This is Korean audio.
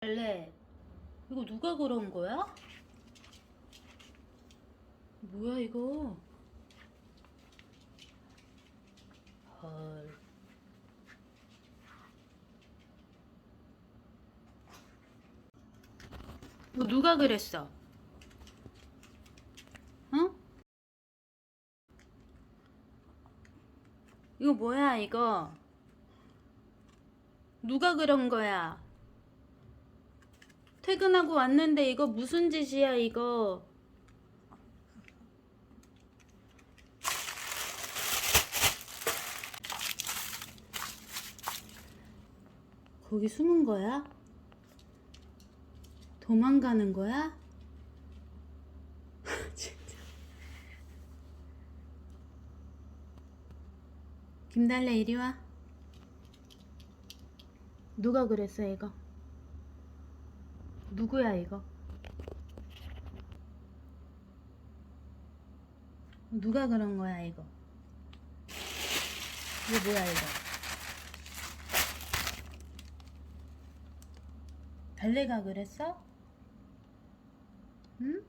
달래. 이거 누가 그런 거야? 뭐야 이거? 헐. 이거 누가 그랬어? 어? 이거 뭐야 이거? 누가 그런 거야? 퇴근하고 왔는데 이거 무슨 짓이야 이거? 거기 숨은 거야? 도망가는 거야? 진짜. 김달래 이리 와. 누가 그랬어 이거? 누구야 이거? 누가 그런 거야 이거? 이거 뭐야 이거? 달래가 그랬어? 응?